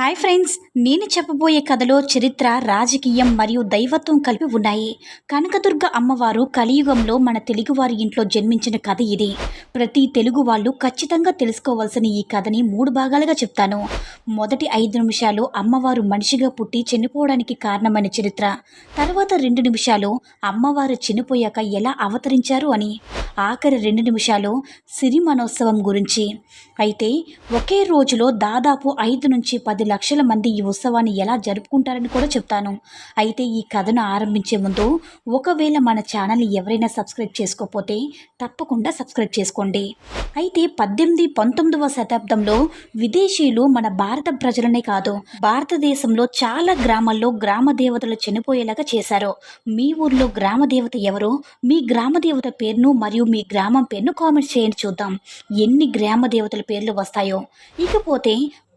Hi friends నేను చెప్పబోయే కథలో చరిత్ర రాజకీయం మరియు దైవత్వం కలిపి ఉన్నాయి. కనకదుర్గ అమ్మవారు కలియుగంలో మన తెలుగువారి ఇంట్లో జన్మించిన కథ ఇది. ప్రతి తెలుగు వాళ్ళు ఖచ్చితంగా తెలుసుకోవాల్సిన ఈ కథని మూడు భాగాలుగా చెప్తాను. మొదటి ఐదు నిమిషాలు అమ్మవారు మనిషిగా పుట్టి చనిపోవడానికి కారణమైన చరిత్ర. తర్వాత రెండు నిమిషాలు అమ్మవారు చనిపోయాక ఎలా అవతరించారు అని. ఆఖరి రెండు నిమిషాలు సిరిమనోత్సవం గురించి. అయితే ఒకే రోజులో దాదాపు ఐదు నుంచి పది లక్షల మంది ఈ ఉత్సవాన్ని ఎలా జరుపుకుంటారని కూడా చెప్తాను. అయితే ఈ కథను ఆరంభించే ముందు ఒకవేళ మన ఛానల్ని ఎవరైనా సబ్స్క్రైబ్ చేసుకోకపోతే తప్పకుండా సబ్స్క్రైబ్ చేసుకోండి. అయితే పద్దెనిమిది పంతొమ్మిదవ శతాబ్దంలో విదేశీయులు మన భారత ప్రజలనే కాదు భారతదేశంలో చాలా గ్రామాల్లో గ్రామ దేవతలు చనిపోయేలాగా చేశారు. మీ ఊర్లో గ్రామ దేవత ఎవరో? మీ గ్రామ దేవత పేరును మరియు మీ గ్రామం పేరును కామెంట్ చేయండి చూద్దాం. ఎన్ని గ్రామ దేవతల పేర్లు వస్తాయో. ఇకపోతే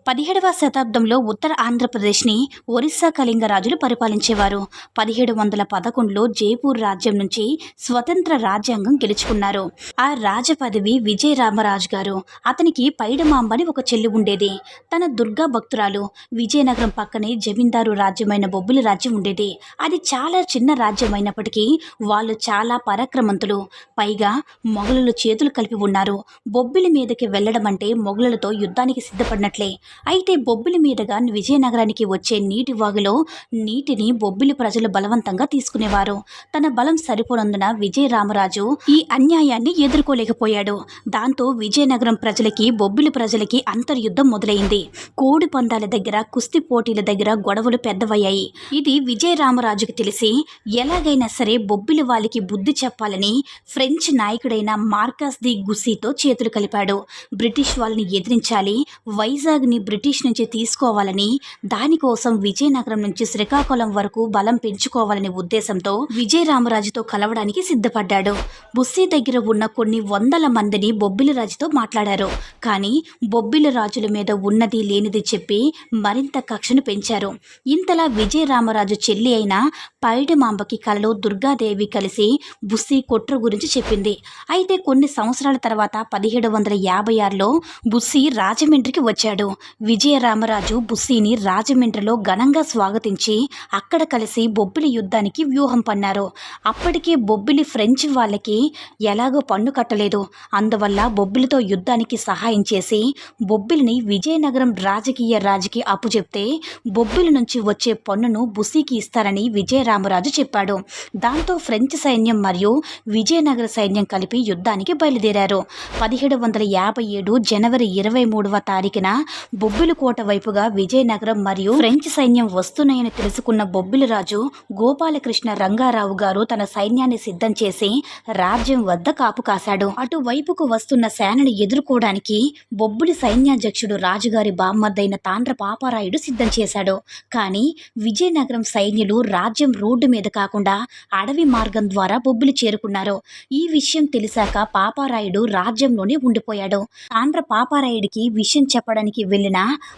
పదిహేడవ శతాబ్దంలో ఉత్తర ఆంధ్రప్రదేశ్ని ఒరిస్సా కళింగ రాజులు పరిపాలించేవారు. పదిహేడు వందల పదకొండులో జైపూర్ రాజ్యం నుంచి స్వతంత్ర రాజ్యాంగం గెలుచుకున్నారు. ఆ రాజ పదవి విజయరామరాజు గారు. అతనికి పైడమాంబని ఒక చెల్లి ఉండేది. తన దుర్గా భక్తురాలు. విజయనగరం పక్కనే జమీందారు రాజ్యమైన బొబ్బిలి రాజ్యం ఉండేది. అది చాలా చిన్న రాజ్యమైనప్పటికీ వాళ్ళు చాలా పరాక్రమంతులు. పైగా మొఘలులు చేతులు కలిపి ఉన్నారు. బొబ్బిలి మీదకి వెళ్ళడం అంటే మొఘలులతో యుద్ధానికి సిద్ధపడినట్లే. అయితే బొబ్బిలి మీదుగా విజయనగరానికి వచ్చే నీటి వాగులో నీటిని బొబ్బిలి ప్రజలు బలవంతంగా తీసుకునేవారు. తన బలం సరిపోనందున విజయరామరాజు ఈ అన్యాయాన్ని ఎదుర్కోలేకపోయాడు. దాంతో విజయనగరం ప్రజలకి బొబ్బిలి ప్రజలకి అంతర్యుద్ధం మొదలైంది. కోడి పందాల దగ్గర కుస్తీ పోటీల దగ్గర గొడవలు పెద్దవయ్యాయి. ఇది విజయరామరాజుకు తెలిసి ఎలాగైనా సరే బొబ్బిలి వాళ్ళకి బుద్ధి చెప్పాలని ఫ్రెంచ్ నాయకుడైన మార్కస్ ది గుసీతో చేతులు కలిపాడు. బ్రిటిష్ వాళ్ళని ఎదిరించాలి వైజాగ్ని బ్రిటిష్ నుంచి తీసుకోవాలని దానికోసం విజయనగరం నుంచి శ్రీకాకుళం వరకు బలం పెంచుకోవాలనే ఉద్దేశంతో విజయరామరాజుతో కలవడానికి సిద్ధపడ్డాడు. బుస్సీ దగ్గర ఉన్న కొన్ని వందల మందిని బొబ్బిలి రాజుతో మాట్లాడారు. కానీ బొబ్బిలి రాజుల మీద ఉన్నది లేనిది చెప్పి మరింత కక్షను పెంచారు. ఇంతలా విజయరామరాజు చెల్లి అయిన పైడమాంబకి కలలో దుర్గాదేవి కలిసి బుస్సీ కొట్ర గురించి చెప్పింది. అయితే కొన్ని సంవత్సరాల తర్వాత పదిహేడు వందల యాభై ఆరులో బుస్సీ రాజమండ్రికి వచ్చాడు. విజయరామరాజు బుస్సీని రాజమండ్రిలో ఘనంగా స్వాగతించి అక్కడ కలిసి బొబ్బిలి యుద్ధానికి వ్యూహం పన్నారు. అప్పటికే బొబ్బిలి ఫ్రెంచ్ వాళ్ళకి ఎలాగో పన్ను కట్టలేదు. అందువల్ల బొబ్బిలితో యుద్ధానికి సహాయం చేసి బొబ్బిలిని విజయనగరం రాజకీయ రాజుకి అప్పుచెప్తే బొబ్బిలి నుంచి వచ్చే పన్నును బుస్సీకి ఇస్తారని విజయరామరాజు చెప్పాడు. దాంతో ఫ్రెంచ్ సైన్యం మరియు విజయనగర సైన్యం కలిపి యుద్ధానికి బయలుదేరారు. పదిహేడు వందల యాభై ఏడు జనవరి ఇరవై మూడవ తారీఖున బొబ్బిలి కోట వైపుగా విజయనగరం మరియు ఫ్రెంచ్ సైన్యం వస్తున్నాయని తెలుసుకున్న బొబ్బిలి రాజు గోపాలకృష్ణ రంగారావు గారు తన సైన్యాన్ని సిద్ధం చేసి రాజ్యం వద్ద కాపు కాశాడు. అటువైపుకు వస్తున్న సేనని ఎదుర్కోవడానికి బొబ్బిలి సైన్యాధ్యక్షుడు రాజుగారి బామ్మద్దైన తాండ్ర పాపారాయుడు సిద్ధం చేశాడు. కానీ విజయనగరం సైన్యులు రాజ్యం రోడ్డు మీద కాకుండా అడవి మార్గం ద్వారా బొబ్బిలి చేరుకున్నారు. ఈ విషయం తెలిసాక పాపారాయుడు రాజ్యంలోనే ఉండిపోయాడు. తాండ్ర పాపారాయుడికి విషయం చెప్పడానికి వెళ్ళిన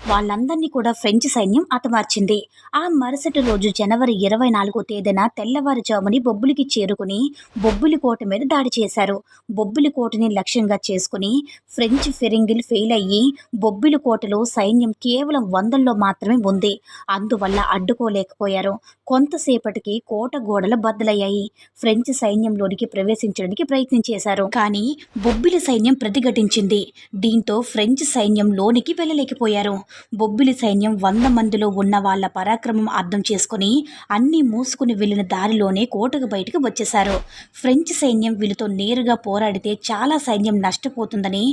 వాళ్ళందరినీ కూడా ఫ్రెంచ్ సైన్యం అతమార్చింది ఆ మరుసటి రోజు జనవరి ఇరవై నాలుగో తేదీన తెల్లవారుజాముని బొబ్బులికి చేరుకుని బొబ్బులి కోట మీద దాడి చేశారు. బొబ్బులి కోటని లక్ష్యంగా చేసుకుని ఫ్రెంచ్ ఫిరింగిల్ ఫెయిల్ అయ్యి బొబ్బిలి కోటలో సైన్యం కేవలం వందల్లో మాత్రమే ఉంది. అందువల్ల అడ్డుకోలేకపోయారు. కొంతసేపటికి కోట గోడలు బద్దలయ్యాయి. ఫ్రెంచ్ సైన్యంలోనికి ప్రవేశించడానికి ప్రయత్నం చేశారు. కానీ బొబ్బిలి సైన్యం ప్రతిఘటించింది. దీంతో ఫ్రెంచ్ సైన్యం లోనికి వెళ్ళలేకపోయారు బొబ్బిలి సైన్యం వంద మందిలో ఉన్న వాళ్ళ పరాక్రమం అర్థం చేసుకుని అన్నీ మూసుకుని వెళ్ళిన దారిలోనే కోటకు బయటకు వచ్చేశారు. ఫ్రెంచ్ సైన్యం వీళ్ళతో నేరుగా పోరాడితే చాలా సైన్యం నష్టపోతుందని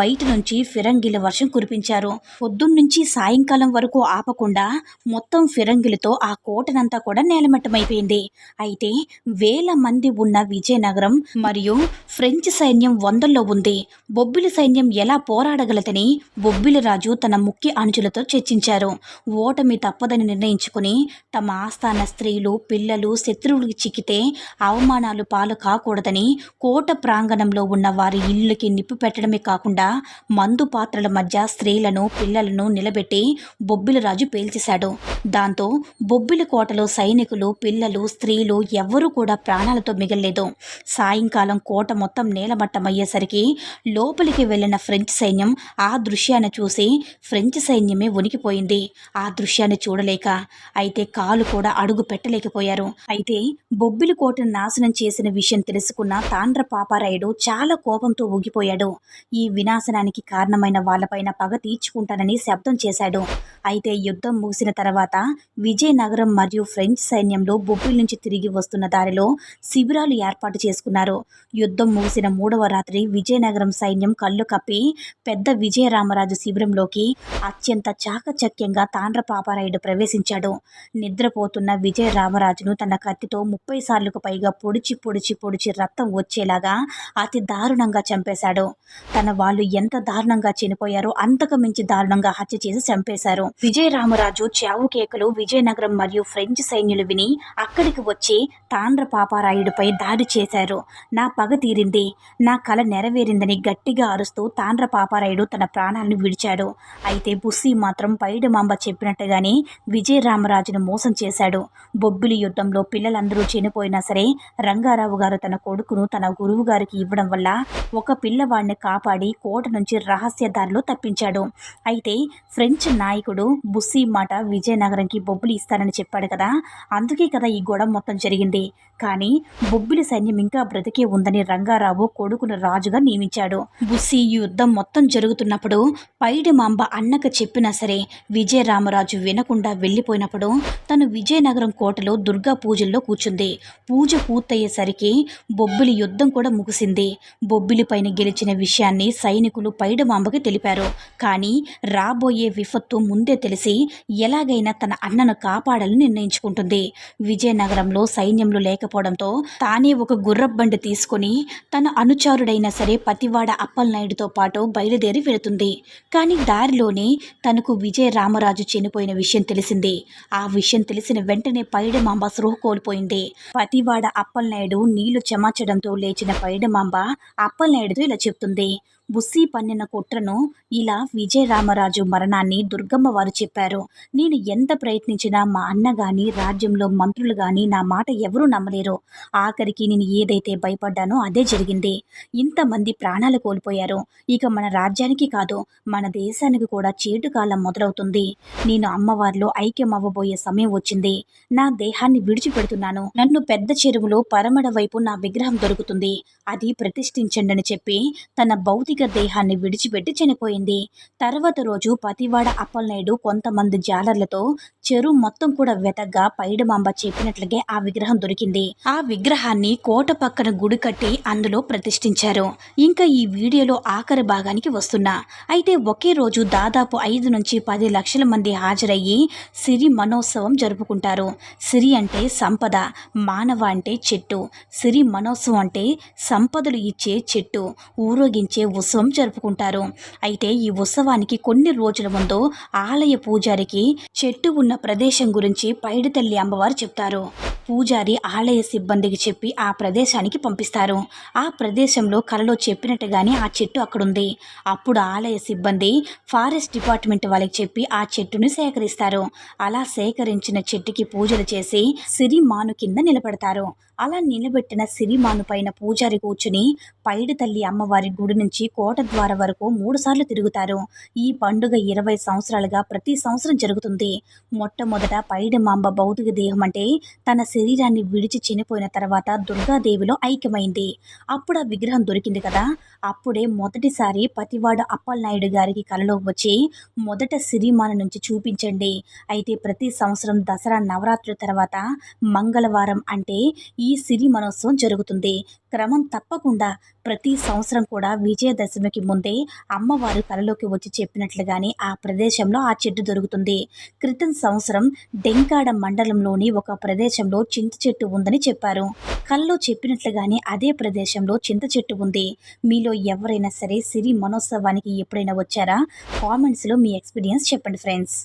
బయట నుంచి ఫిరంగిల వర్షం కురిపించారు. పొద్దున్నుంచి సాయంకాలం వరకు ఆపకుండా మొత్తం ఫిరంగిలతో ఆ కోటనంతా కూడా నేలమట్టమైపోయింది. అయితే వేల మంది ఉన్న విజయనగరం మరియు ఫ్రెంచ్ సైన్యం వందల్లో ఉంది. బొబ్బిలి సైన్యం ఎలా పోరాడగలదని బొబ్బిలి రాజు తన తన ముఖ్య అనుచులతో చర్చించారు. ఓటమి తప్పదని నిర్ణయించుకుని తమ ఆస్థాన స్త్రీలు పిల్లలు శత్రువులకు చిక్కితే అవమానాలు పాలు కాకూడదని కోట ప్రాంగణంలో ఉన్న వారి ఇల్లుకి నిప్పు పెట్టడమే కాకుండా మందు పాత్రల మధ్య స్త్రీలను పిల్లలను నిలబెట్టి బొబ్బిలరాజు పేల్చేశాడు. దాంతో బొబ్బిలి కోటలో సైనికులు పిల్లలు స్త్రీలు ఎవ్వరూ కూడా ప్రాణాలతో మిగల్లేదు. సాయంకాలం కోట మొత్తం నేలమట్టమయ్యేసరికి లోపలికి వెళ్ళిన ఫ్రెంచ్ సైన్యం ఆ దృశ్యాన్ని చూసి ఫ్రెంచ్ సైన్యమే వణికిపోయింది. ఆ దృశ్యాన్ని చూడలేక అయితే కాలు కూడా అడుగు పెట్టలేకపోయారు. అయితే బొబ్బిలి కోటను నాశనం చేసిన విషయం తెలుసుకున్న తాండ్ర పాపారాయుడు చాలా కోపంతో ఊగిపోయాడు. ఈ వినాశనానికి కారణమైన వాళ్ళపైన పగ తీర్చుకుంటానని శబ్దం చేశాడు. అయితే యుద్ధం ముగిసిన తర్వాత విజయనగరం మరియు ఫ్రెంచ్ సైన్యంలో బొబ్బిలి నుంచి తిరిగి వస్తున్న దారిలో శిబిరాలు ఏర్పాటు చేసుకున్నారు. యుద్ధం ముగిసిన మూడవ రాత్రి విజయనగరం సైన్యం కళ్ళు కప్పి పెద్ద విజయరామరాజు శిబిరంలోకి అత్యంత చాకచక్యంగా తాండ్ర పాపారాయుడు ప్రవేశించాడు. నిద్రపోతున్న విజయరామరాజును తన కత్తితో ముప్పై సార్లకు పైగా పొడిచి పొడిచి పొడిచి రక్తం వచ్చేలాగా అతి దారుణంగా చంపేశాడు. తన వాళ్ళు ఎంత దారుణంగా చనిపోయారో అంతకు మించి దారుణంగా హత్య చేసి చంపేశారు. విజయరామరాజు చావు కేకలు విజయనగరం మరియు ఫ్రెంచ్ సైన్యులు విని అక్కడికి వచ్చి తాండ్ర పాపారాయుడిపై దాడి చేశారు. నా పగ తీరింది. నా కళ నెరవేరిందని గట్టిగా అరుస్తూ తాండ్ర పాపారాయుడు తన ప్రాణాలను విడిచాడు. అయితే బుస్సి మాత్రం పైడమాంబ చెప్పినట్టుగానే విజయరామరాజును మోసం చేశాడు. బొబ్బిలి యుద్ధంలో పిల్లలందరూ చనిపోయినా సరే రంగారావు గారు తన కొడుకును తన గురువు గారికి ఇవ్వడం వల్ల ఒక పిల్లవాడిని కాపాడి కోట నుంచి రహస్య దారిలో తప్పించాడు. అయితే ఫ్రెంచ్ నాయకుడు బుస్సి మాట విజయనగరంకి బొబ్బిలి ఇస్తానని చెప్పాడు కదా అందుకే కదా ఈ గొడవ మొత్తం జరిగింది. కానీ బొబ్బిలి సైన్యం ఇంకా బ్రతికే ఉందని రంగారావు కొడుకును రాజుగా నియమించాడు. బుస్సి యుద్ధం మొత్తం జరుగుతున్నప్పుడు పైడి మాంబ అన్నకు చెప్పినా సరే విజయరామరాజు వినకుండా వెళ్ళిపోయినప్పుడు తను విజయనగరం కోటలో దుర్గా పూజల్లో కూర్చుంది. పూజ పూర్తయ్యేసరికి బొబ్బిలి యుద్ధం కూడా ముగిసింది. బొబ్బిలి పైన గెలిచిన విషయాన్ని సైనికులు పైడమాంబకి తెలిపారు. కానీ రాబోయే విపత్తు ముందే తెలిసి ఎలాగైనా తన అన్నను కాపాడాలని నిర్ణయించుకుంటుంది. విజయనగరంలో సైన్యంలో లేకపోవడంతో తానే ఒక గుర్రబండి తీసుకుని తన అనుచారుడైనా సరే పతివాడ అప్పలనాయుడుతో పాటు బయలుదేరి వెళుతుంది. కానీ దారిలోనే తనకు విజయ రామరాజు చనిపోయిన విషయం తెలిసింది. ఆ విషయం తెలిసిన వెంటనే పైడమాంబ స్రోహ కోల్పోయింది. పతివాడ అప్పలనాయుడు నీళ్ళు చెమార్చడంతో లేచిన పైడమాంబ అప్పలనాయుడుతో ఇలా చెప్తుంది. బుస్సీ పన్నిన కుట్రను ఇలా విజయరామరాజు మరణాన్ని దుర్గమ్మ వారు చెప్పారు. నేను ఎంత ప్రయత్నించినా మా అన్న గాని రాజ్యంలో మంత్రులు గాని నా మాట ఎవరూ నమ్మలేరు. ఆఖరికి నేను ఏదైతే భయపడ్డానో అదే జరిగింది. ఇంతమంది ప్రాణాలు కోల్పోయారు. ఇక మన రాజ్యానికి కాదు మన దేశానికి కూడా చేటు కాలం మొదలవుతుంది. నేను అమ్మవారిలో ఐక్యం అవ్వబోయే సమయం వచ్చింది. నా దేహాన్ని విడిచిపెడుతున్నాను. నన్ను పెద్ద చెరువులో పరమడ వైపు నా విగ్రహం దొరుకుతుంది. అది ప్రతిష్ఠించండి అని చెప్పి తన భౌతిక దేహాన్ని విడిచిపెట్టి చనిపోయింది. తర్వాత రోజు పతివాడ అప్పలనాయుడు కొంతమంది జాలర్లతో చెరువు మొత్తం కూడా వెతగ్గా పైడమాంబ చెప్పినట్లుగే ఆ విగ్రహం దొరికింది. ఆ విగ్రహాన్ని కోట పక్కన గుడి కట్టి అందులో ప్రతిష్ఠించారు. ఇంకా ఈ వీడియోలో ఆఖరి భాగానికి వస్తున్నా. అయితే ఒకే రోజు దాదాపు ఐదు నుంచి పది లక్షల మంది హాజరయ్యి సిరి మనోత్సవం జరుపుకుంటారు. సిరి అంటే సంపద మానవ అంటే చెట్టు. సిరి మనోత్సవం అంటే సంపదలు ఇచ్చే చెట్టు ఊరోగించే ఉత్సవం జరుపుకుంటారు. అయితే ఈ ఉత్సవానికి కొన్ని రోజుల ముందు ఆలయ పూజారికి చెట్టు ఉన్న ప్రదేశం గురించి పైడి తల్లి అమ్మవారు చెప్తారు. పూజారి ఆలయ సిబ్బందికి చెప్పి ఆ ప్రదేశానికి పంపిస్తారు. ఆ ప్రదేశంలో కలలో చెప్పినట్టుగానే ఆ చెట్టు అక్కడుంది. అప్పుడు ఆలయ సిబ్బంది ఫారెస్ట్ డిపార్ట్మెంట్ వాళ్ళకి చెప్పి ఆ చెట్టును సేకరిస్తారు. అలా సేకరించిన చెట్టుకి పూజలు చేసి సిరి మాను కింద నిలబెడతారు. అలా నిలబెట్టిన సిరిమాను పైన పూజారి కూర్చుని పైడి తల్లి అమ్మవారి గుడి నుంచి కోట ద్వార వరకు మూడుసార్లు తిరుగుతారు. ఈ పండుగ ఇరవై సంవత్సరాలుగా ప్రతి సంవత్సరం జరుగుతుంది. మొట్టమొదట పైడి మాంబ భౌతిక దేహం అంటే తన శరీరాన్ని విడిచి చనిపోయిన తర్వాత దుర్గాదేవిలో ఐక్యమైంది. అప్పుడు ఆ విగ్రహం దొరికింది కదా. అప్పుడే మొదటిసారి పతివాడ అప్పలనాయుడు గారికి కలలో వచ్చి మొదట సిరిమాన నుంచి చూపించండి. అయితే ప్రతి సంవత్సరం దసరా నవరాత్రుల తర్వాత మంగళవారం అంటే ఈ ఈ సిరి మనోత్సవం జరుగుతుంది. క్రమం తప్పకుండా ప్రతి సంవత్సరం కూడా విజయదశమికి ముందే అమ్మవారు కలలోకి వచ్చి చెప్పినట్లుగానే ఆ ప్రదేశంలో ఆ చెట్టు దొరుకుతుంది. క్రితం సంవత్సరం డెంకాడ మండలంలోని ఒక ప్రదేశంలో చింత చెట్టు ఉందని చెప్పారు. కల్లో చెప్పినట్లుగానే అదే ప్రదేశంలో చింత చెట్టు ఉంది. మీలో ఎవరైనా సరే సిరి మనోత్సవానికి ఎప్పుడైనా వచ్చారా? కామెంట్స్లో మీ ఎక్స్పీరియన్స్ చెప్పండి ఫ్రెండ్స్.